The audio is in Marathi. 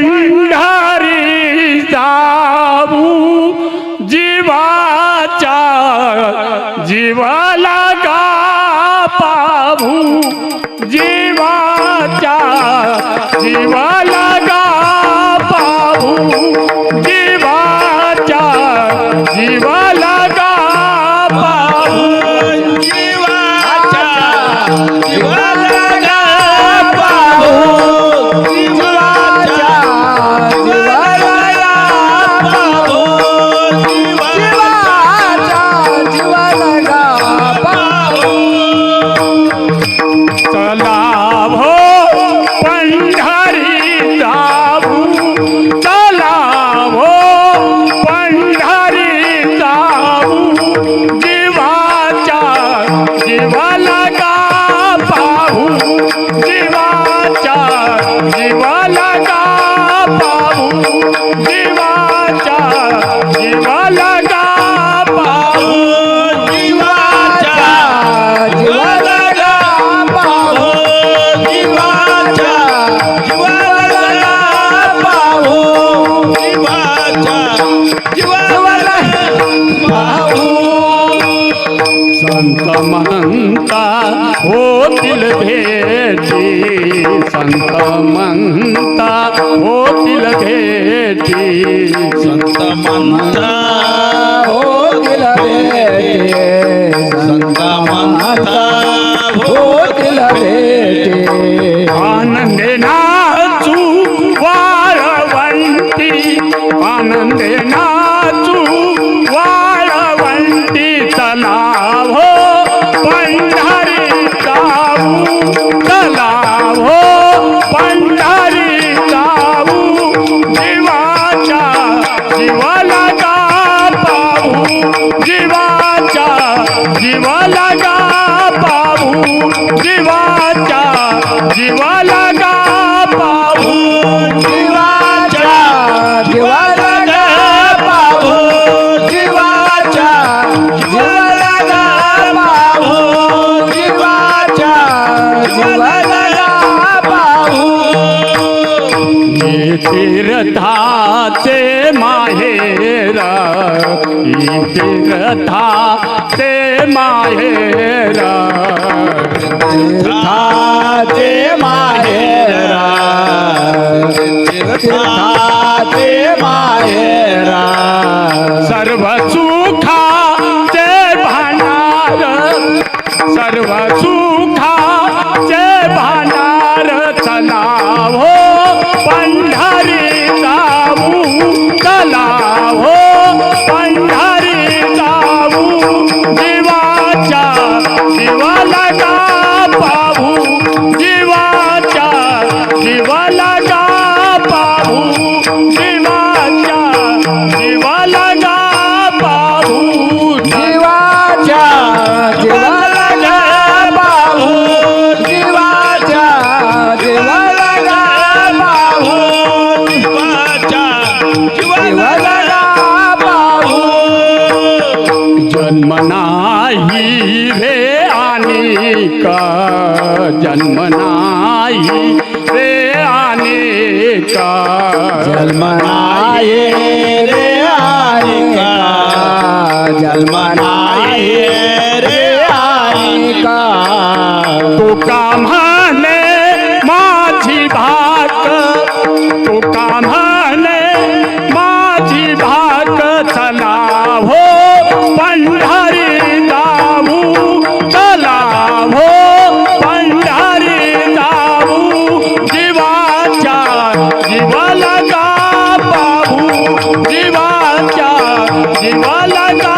पंढारी जाऊ जीवाच्या जीवाला गा पाहू जीवाच्या जीवा बाहू संतमंता हो तिल भेटी संतमंता हो तिल भेटी संतमंता हो तिल भेटी संता जीवाच्या जीवाला गा पाहू. जीवाच्या जीवाला गा पाहू. जीवाच्या जीवाला गा पाहू. जीवाच्या जीवाला गा पाहू. तीर्थाचे माहेरा तीर्था सर्वच जन्मनाई रे आने का जन्मनाई रे आने का जन्मनाई रे आने का अनेका तुका वाला का